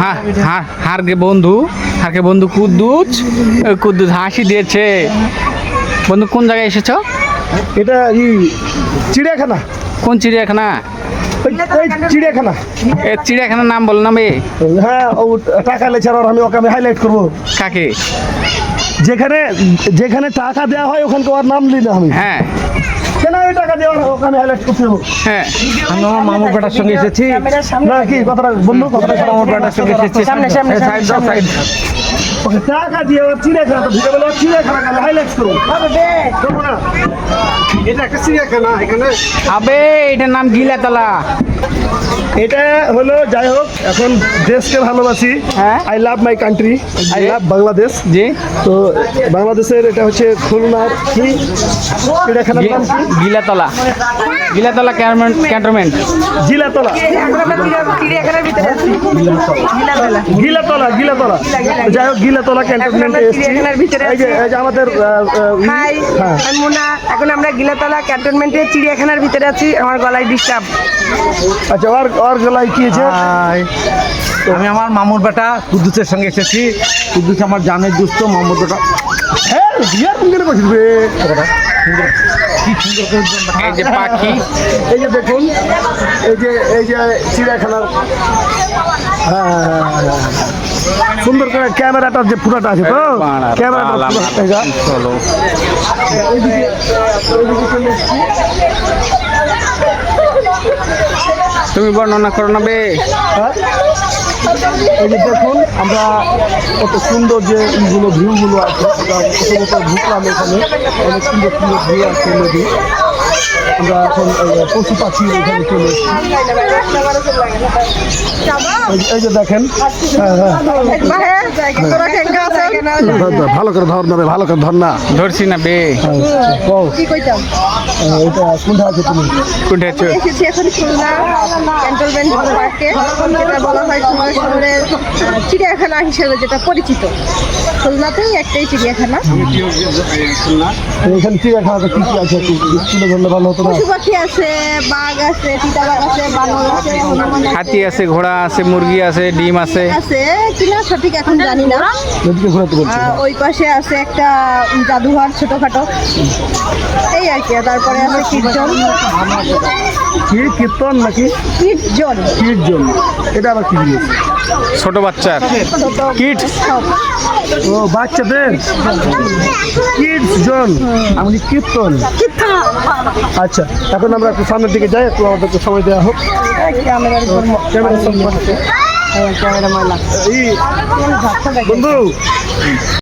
হ্যাঁ হ্যাঁ হারকে বন্ধু হারকে বন্ধু কুদ্দুজ কুদ্দুজ হাসি দিয়েছে। বন্ধু কোন জায়গায় এসেছ? এটা ই চিড়িয়াখানা। কোন চিড়িয়াখানা? চিড়িয়াখানা। এ চিড়িয়াখানার নাম বল না বে। হ্যাঁ ও টাকা লেছে আর আমি ওকে আমি হাইলাইট করব। কাকে? যেখানে যেখানে টাকা দেওয়া হয় ওখানকে ওর নাম নিই না আমি। হ্যাঁ। কেন আমি টাকা দেওয়া হয় ওকে আমি হাইলাইট করতে হব হ্যাঁ আমি আমার মামুর বেটার সঙ্গে এসেছি না কি কথাটা বন্ধু কথাটা শোনো। মামুর বেটার সঙ্গে এসেছি সামনে, সামনে, এই সাইড দাও, সামনে। সাইড। ওকে টাকা দিয়ে ওর চিড়িয়াখানা তো ভিডিও বলে চিড়িয়াখানা আমি হাইলাইট না। এটা একটা চিড়িয়াখানা এখানে। আবে এটার নাম গিলাতলা। এটা হলো যাই হোক এখন দেশকে ভালোবাসি। হ্যাঁ। I love my country I love Bangladesh জি। তো বাংলাদেশের এটা হচ্ছে খুলনার কি? চিড়িয়াখানার নাম কি? গিলাতলা। গিলাতলা ক্যান্টনমেন্ট। জিলাতলা চিড়িয়াখানার ভিতরে আছি গিলাতলা। গিলাতলা গিলাতলা। যাই হোক গিলাতলা ক্যান্টনমেন্টে এসেছি। চিড়িয়াখানার ভিতরে এই যে এই যে আমাদের হাই হ্যাঁ। আমি মুনা। এখন আমরা গিলাতলা ক্যান্টনমেন্টের চিড়িয়াখানার ভিতরে আছি। আমার গলায় ডিস্টার্ব আচ্ছা ওর ওর গলায় কি আছে আমি আমার মামুর বেটা কুদ্দুসের সঙ্গে এসেছি। কুদ্দুস আমার জানের দুস্থ মামুর বেটা। হ্যাঁ বিয়ার করছিস বে এই যে পাখি। এই যে দেখুন এই যে এই যে চিড়িয়াখানার। হ্যাঁ, হ্যাঁ, হ্যাঁ, হ্যাঁ। সুন্দর করে ক্যামেরাটার যে পুরাটা আছে তো ক্যামেরাটা। চলো। তুমি বর্ণনা করো না বে? এই যে দেখুন আমরা কত সুন্দর যে ইগুলো ভিউগুলো আছে প্রথমত এখানে অনেক সুন্দর সুন্দর ভিউ আছে নদী আমরা এখন পশু পাখি এখানে চলে এই যে- দেখেন হ্যাঁ হ্যাঁ। ধর, ভালো করে ধর না ভালো করে ধর না। ধরছি না বে। হ্যাঁ, কও, কি কইতাম? হ্যাঁ, এটা কোনটা আছে তুমি? কোনটা আছো? এসেছি এখন খুলনা ক্যান্টনমেন্ট পার্কে। যেটা বলা হয় শহরের চিড়িয়াখানা হিসেবে যেটা পরিচিত। খুলনাতেই একটাই চিড়িয়াখানা। এখানে চিড়িয়াখানাতে কি কি আছে? একটু তুলে ধরলে ভালো হতো না? পশু পাখি আছে বাঘ আছে চিতাবাঘ আছে বানর আছে হনুমান হাতি আছে ঘোড়া আছে মুরগি আছে ডিম আছে। আছে। কিনা সঠিক এখন জানি না। নদীকে ঘোরাতে বলছি। আহ, ওই পাশে আছে একটা জাদুঘর ছোটখাটো। এই আর কি তারপরে আছে কীর্তন। কি কীর্তন নাকি? কীর্তন। কীর্তন। এটা আবার কি জিনিস? ছোট বাচ্চার। কিডস ও বাচ্চাদের? Kids zone. আমি কীর্তন। আচ্ছা এখন আমরা একটু সামনের দিকে যাই একটু আমাদেরকে সময় দেওয়া হোক। ক্যামেরা বন্ধু।